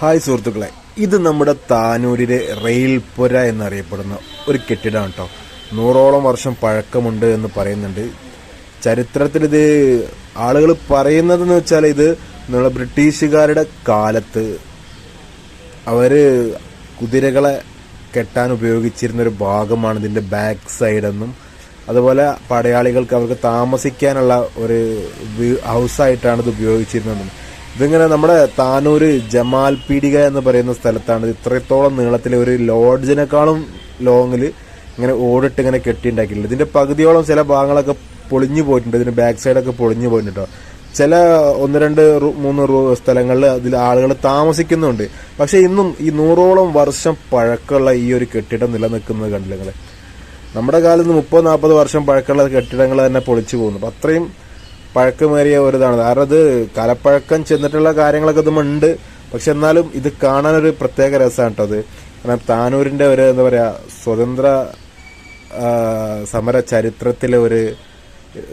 Hi സുഹൃത്തുക്കളെ ഇത് നമ്മുടെ താനൂരിലെ റെയിൽപുര എന്നറിയപ്പെടുന്ന ഒരു കെട്ടിടമാണ് കേട്ടോ നൂറോളം വർഷം പഴക്കമുണ്ട് എന്ന് പറയുന്നുണ്ട്. ചരിത്രത്തിൽ ഇത് ആളുകൾ പറയുന്നതെന്ന് വെച്ചാൽ ഇത് നമ്മുടെ ബ്രിട്ടീഷുകാരുടെ കാലത്ത് അവർ കുതിരകളെ കെട്ടാൻ ഉപയോഗിച്ചിരുന്ന ഒരു ഭാഗമാണ് ഇതിന്റെ ബാക്ക് സൈഡെന്നും അതുപോലെ പടയാളികൾക്ക് അവർക്ക് താമസിക്കാനുള്ള ഒരു ഹൗസായിട്ടാണ് ഇത് ഉപയോഗിച്ചിരുന്നതെന്നും. ഇതിങ്ങനെ നമ്മുടെ താനൂര് ജമാൽ പീടിക എന്ന് പറയുന്ന സ്ഥലത്താണ് ഇത് ഇത്രത്തോളം നീളത്തിലെ ഒരു ലോഡ്ജിനേക്കാളും ലോങ്ങിൽ ഇങ്ങനെ ഓടിട്ട് ഇങ്ങനെ കെട്ടിണ്ടാക്കിയിട്ടുണ്ട്. ഇതിന്റെ പകുതിയോളം ചില ഭാഗങ്ങളൊക്കെ പൊളിഞ്ഞു പോയിട്ടുണ്ട്. ഇതിന്റെ ബാക്ക് സൈഡൊക്കെ പൊളിഞ്ഞു പോയിട്ടുണ്ട് ട്ടോ. ചില ഒന്ന് രണ്ട് മൂന്ന് സ്ഥലങ്ങളിൽ അതിൽ ആളുകൾ താമസിക്കുന്നുണ്ട്. പക്ഷെ ഇന്നും ഈ നൂറോളം വർഷം പഴക്കമുള്ള ഈ ഒരു കെട്ടിടം നിലനിൽക്കുന്നത് കണ്ടില്ല നിങ്ങൾ നമ്മുടെ കാലത്ത് മുപ്പത് നാൽപ്പത് വർഷം പഴക്കമുള്ള കെട്ടിടങ്ങൾ തന്നെ പൊളിച്ചു പോകുന്നു. അപ്പം അത്രയും പഴക്കമേറിയ ഒരു ഇതാണ് കാരണം ഇത് കലപ്പഴക്കം ചെന്നിട്ടുള്ള കാര്യങ്ങളൊക്കെ ഇതുമുണ്ട് പക്ഷെ എന്നാലും ഇത് കാണാനൊരു പ്രത്യേക രസമാണ് കേട്ടോ അത്. കാരണം താനൂരിന്റെ ഒരു എന്താ പറയാ സ്വതന്ത്ര സമര ചരിത്രത്തിലെ ഒരു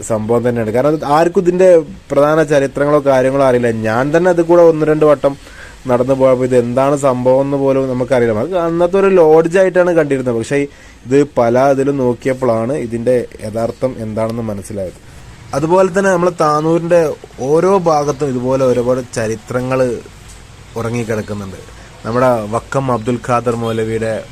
സംഭവം തന്നെയാണ്. കാരണം ആർക്കും ഇതിന്റെ പ്രധാന ചരിത്രങ്ങളോ കാര്യങ്ങളോ അറിയില്ല. ഞാൻ തന്നെ അത് കൂടെ ഒന്ന് രണ്ട് വട്ടം നടന്നു പോയപ്പോൾ ഇത് എന്താണ് സംഭവം എന്ന് പോലും നമുക്കറിയില്ല. അത് അന്നത്തെ ഒരു ലോഡ്ജായിട്ടാണ് കണ്ടിരുന്നത്. പക്ഷേ ഇത് പല ഇതിലും നോക്കിയപ്പോഴാണ് ഇതിന്റെ യഥാർത്ഥം എന്താണെന്ന് മനസ്സിലായത്. അതുപോലെ തന്നെ നമ്മൾ താനൂരിന്റെ ഓരോ ഭാഗത്തും ഇതുപോലെ ഒരുപാട് ചരിത്രങ്ങൾ ഉറങ്ങിക്കിടക്കുന്നുണ്ട്. നമ്മുടെ വക്കം അബ്ദുൽ ഖാദർ മൗലവിയുടെ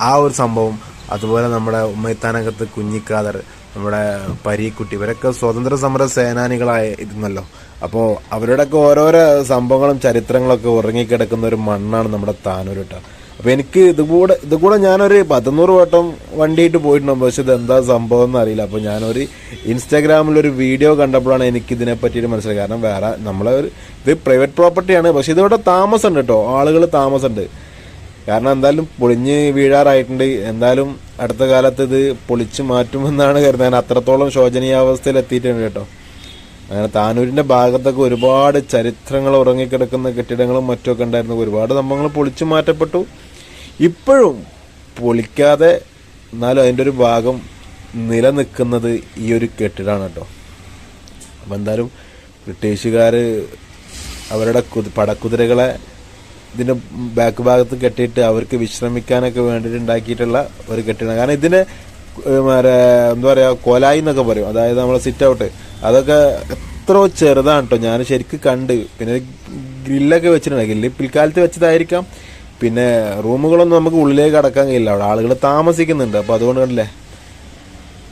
ആ ഒരു സംഭവം അതുപോലെ നമ്മുടെ ഉമ്മൈത്താനകത്ത് കുഞ്ഞിക്കാദർ നമ്മുടെ പരീക്കുട്ടി. ഇവരൊക്കെ സ്വതന്ത്ര സമര സേനാനികളായ ഇരുന്നല്ലോ അപ്പോൾ അവരുടെയൊക്കെ ഓരോരോ സംഭവങ്ങളും ചരിത്രങ്ങളൊക്കെ ഉറങ്ങിക്കിടക്കുന്ന ഒരു മണ്ണാണ് നമ്മുടെ താനൂർ കേട്ടോ. അപ്പോൾ എനിക്ക് ഇതുകൂടെ ഇതുകൂടെ ഞാനൊരു പതിനൂറ് വട്ടം വണ്ടിയിട്ട് പോയിട്ടുണ്ടോ പക്ഷെ ഇത് എന്താ സംഭവം എന്ന് അറിയില്ല. അപ്പോൾ ഞാനൊരു ഇൻസ്റ്റാഗ്രാമിൽ ഒരു വീഡിയോ കണ്ടപ്പോഴാണ് എനിക്ക് ഇതിനെ പറ്റിയിട്ട് മനസ്സിലായത്. കാരണം വേറെ നമ്മളെ ഒരു ഇത് പ്രൈവറ്റ് പ്രോപ്പർട്ടിയാണ് പക്ഷെ ഇതിവിടെ താമസമുണ്ട് കേട്ടോ. ആളുകൾ താമസമുണ്ട്. കാരണം എന്തായാലും പൊളിഞ്ഞ് വീഴാറായിട്ടുണ്ട്. എന്തായാലും അടുത്ത കാലത്ത് ഇത് പൊളിച്ച് മാറ്റുമെന്നാണ് കരുതാൻ അത്രത്തോളം ശോചനീയാവസ്ഥയിൽ എത്തിയിട്ടുണ്ട് കേട്ടോ. അങ്ങനെ താനൂരിന്റെ ഭാഗത്തൊക്കെ ഒരുപാട് ചരിത്രങ്ങൾ ഉറങ്ങിക്കിടക്കുന്ന കെട്ടിടങ്ങളും മറ്റുമൊക്കെ ഉണ്ടായിരുന്നു. ഒരുപാട് സംഭവങ്ങൾ പൊളിച്ചു മാറ്റപ്പെട്ടു. ഇപ്പോഴും പൊളിക്കാതെ എന്നാലും അതിന്റെ ഒരു ഭാഗം നിലനിൽക്കുന്നത് ഈ ഒരു കെട്ടിടമാണ് കേട്ടോ. അപ്പം എന്തായാലും ബ്രിട്ടീഷുകാർ അവരുടെ കുതി പടക്കുതിരകളെ ഇതിന്റെ ബാക്ക് ഭാഗത്ത് കെട്ടിയിട്ട് അവർക്ക് വിശ്രമിക്കാനൊക്കെ വേണ്ടിയിട്ട് ഉണ്ടാക്കിയിട്ടുള്ള ഒരു കെട്ടിടം. കാരണം ഇതിന് എന്താ പറയാ കൊലായി എന്നൊക്കെ പറയും. അതായത് നമ്മളെ സിറ്റ് ഔട്ട് അതൊക്കെ എത്രയോ ചെറുതാണ് കേട്ടോ ഞാൻ ശരിക്കും കണ്ട്. പിന്നെ ഗ്രില്ലൊക്കെ വെച്ചിട്ടുണ്ട്. ഗ്രില്ല് പിൽക്കാലത്ത് വെച്ചതായിരിക്കാം. പിന്നെ റൂമുകളൊന്നും നമുക്ക് ഉള്ളിലേക്ക് കടക്കാൻ കഴിയില്ല. അവിടെ ആളുകൾ താമസിക്കുന്നുണ്ട്. അപ്പൊ അതുകൊണ്ട് കണ്ടില്ലേ?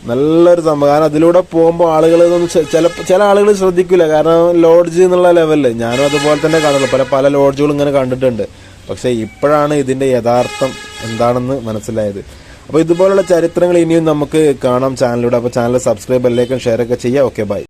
നല്ലൊരു സംഭവം. കാരണം അതിലൂടെ പോകുമ്പോൾ ആളുകൾ ചില ചില ആളുകൾ ശ്രദ്ധിക്കില്ല കാരണം ലോഡ്ജ് എന്നുള്ള ലെവലിൽ ഞാനും അതുപോലെ തന്നെ കാണുള്ളൂ പല പല ലോഡ്ജുകളും ഇങ്ങനെ കണ്ടിട്ടുണ്ട്. പക്ഷേ ഇപ്പോഴാണ് ഇതിന്റെ യഥാർത്ഥം എന്താണെന്ന് മനസ്സിലായത്. അപ്പോൾ ഇതുപോലുള്ള ചരിത്രങ്ങൾ ഇനിയും നമുക്ക് കാണാം ചാനലിലൂടെ. അപ്പോൾ ചാനൽ സബ്സ്ക്രൈബ് എല്ലാവർക്കും ഷെയർ ഒക്കെ ചെയ്യാം. Okay bye